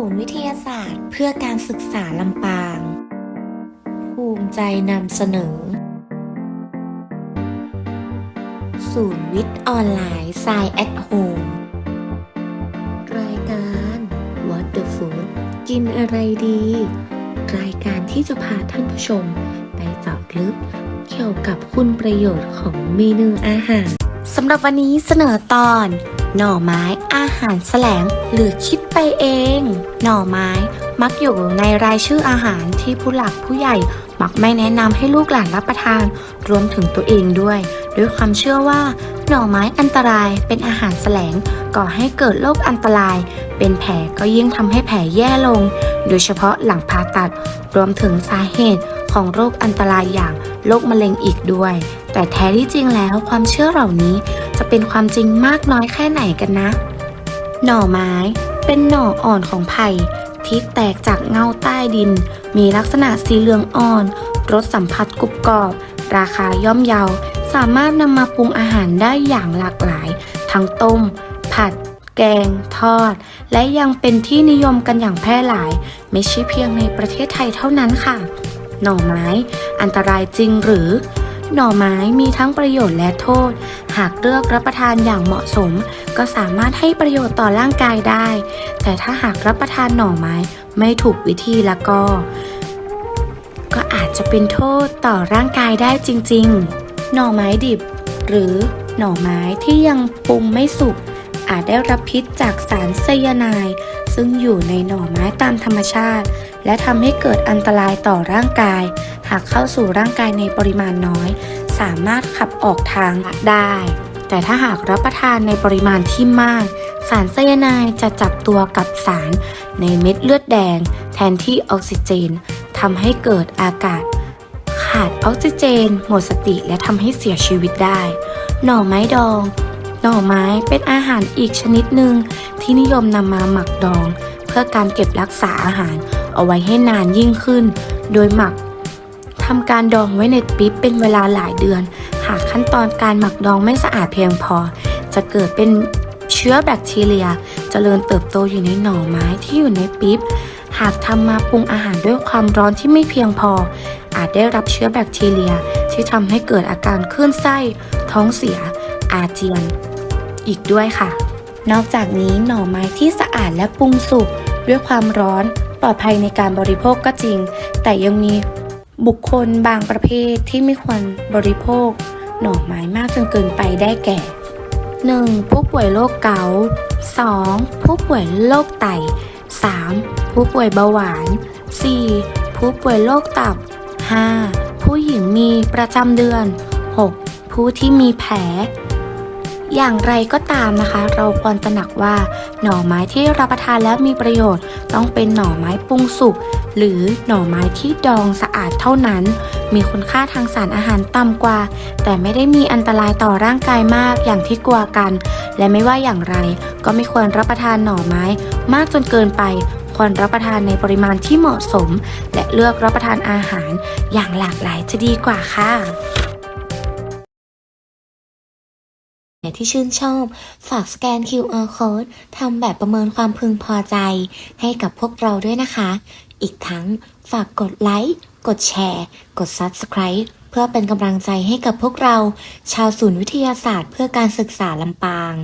ูนย์วิทยาศาสตร์ เพื่อการศึกษาลำปาง ภูมิใจนำเสนอ ศูนย์วิทย์ออนไลน์ Science at Home รายการ What the Food กินอะไรดี รายการที่จะพาท่านผู้ชม ไปเจาะลึกเกี่ยวกับคุณประโยชน์ของเมนูอาหารสำหรับวันนี้เสนอตอน หน่อไม้อาหารแสลงหรือคิดไปเอง หน่อไม้มักอยู่ในรายชื่ออาหารที่ผู้หลักผู้ใหญ่ มักไม่แนะนำให้ลูกหลานรับประทาน รวมถึงตัวเองด้วย ด้วยความเชื่อว่า หน่อไม้อันตรายเป็นอาหารแสลงก่อให้เกิดโรคอันตราย เป็นแผลก็ยิ่งทำให้แผลแย่ลง โดยเฉพาะหลังผ่าตัด รวมถึงสาเหตุของโรคอันตรายอย่างโรคมะเร็งอีกด้วย แต่แท้ที่จริงแล้วความเชื่อเหล่านี้ จะเป็นความจริงมากน้อยแค่ไหนกันนะ หน่อไม้เป็นหน่ออ่อนของไผ่ที่แตกจากเงาใต้ดิน มีลักษณะสีเหลืองอ่อน รสสัมผัสกรุบกรอบ ราคาย่อมเยา สามารถนำมาปรุงอาหารได้อย่างหลากหลาย ทั้งต้ม ผัด แกง ทอด และยังเป็นที่นิยมกันอย่างแพร่หลาย ไม่ใช่เพียงในประเทศไทยเท่านั้นค่ะ หน่อไม้ อันตรายจริงหรือ หน่อไม้มีทั้งประโยชน์และโทษ หากเลือกรับประทานอย่างเหมาะสม ก็สามารถให้ประโยชน์ต่อร่างกายได้ แต่ถ้าหากรับประทานหน่อไม้ไม่ถูกวิธีแล้วก็ ก็อาจจะเป็นโทษต่อร่างกายได้จริง ๆ หน่อไม้ดิบ หรือหน่อไม้ที่ยังปรุงไม่สุกอาจได้รับพิษจากสารไซยาไนด์ซึ่งอยู่ในหน่อไม้ตามธรรมชาติ และทำให้เกิดอันตรายต่อร่างกาย หากเข้าสู่ร่างกายในปริมาณน้อย สามารถขับออกทางได้ แต่ถ้าหากรับประทานในปริมาณที่มาก สารไซยาไนด์จะจับตัวกับสารในเม็ดเลือดแดง แทนที่ออกซิเจนทำให้เกิดอากาศ ขาดออกซิเจน หมดสติและทำให้เสียชีวิตได้ หน่อไม้ดอง หน่อไม้เป็นอาหารอีกชนิดหนึ่งที่นิยมนำมาหมักดอง เพื่อการเก็บรักษาอาหารเอาไว้ให้นานยิ่งขึ้น โดยหมัก ทำการดองไว้ในปิ๊บเป็นเวลาหลายเดือน หากขั้นตอนการหมักดองไม่สะอาดเพียงพอ จะเกิดเป็นเชื้อแบคทีเรียเจริญเติบโตอยู่ในหน่อไม้ที่อยู่ในปิ๊บ หากทำมาปรุงอาหารด้วยความร้อนที่ไม่เพียงพอ อาจได้รับเชื้อแบคทีเรีย ที่ทำให้เกิดอาการคลื่นไส้ ท้องเสีย อาเจียน อีกด้วยค่ะ นอกจากนี้หน่อไม้ที่สะอาดและปรุงสุกด้วยความร้อนปลอดภัยในการบริโภคก็จริง แต่ยังมี บุคคลบางประเภทที่ไม่ควรบริโภค หน่อไม้มากจนเกินไปได้แก่ 1. ผู้ป่วยโรคเกาต์ 2. ผู้ป่วยโรคไต 3. ผู้ป่วยเบาหวาน 4. ผู้ป่วยโรคตับ 5. ผู้หญิงมีประจำเดือน 6. ผู้ที่มีแผล อย่างไรก็ตามนะคะ เราควรตระหนักว่า หน่อไม้ที่รับประทานแล้วมีประโยชน์ ต้องเป็นหน่อไม้ปรุงสุกหรือหน่อไม้ที่ดองสะอาดเท่านั้น มีคุณค่าทางสารอาหารต่ำกว่า แต่ไม่ได้มีอันตรายต่อร่างกายมากอย่างที่กลัวกัน และไม่ว่าอย่างไร ก็ไม่ควรรับประทานหน่อไม้ มากจนเกินไป ควรรับประทานในปริมาณที่เหมาะสม และเลือกรับประทานอาหารอย่างหลากหลายจะดีกว่าค่ะ ที่ชื่นชอบ ฝากสแกน QR code ทำแบบประเมินความพึงพอใจ ให้กับพวกเราด้วยนะคะ อีกทั้งฝากกดไลค์ กดแชร์ กด Subscribe เพื่อเป็นกำลังใจให้กับพวกเรา ชาวศูนย์วิทยาศาสตร์เพื่อการศึกษาลำปาง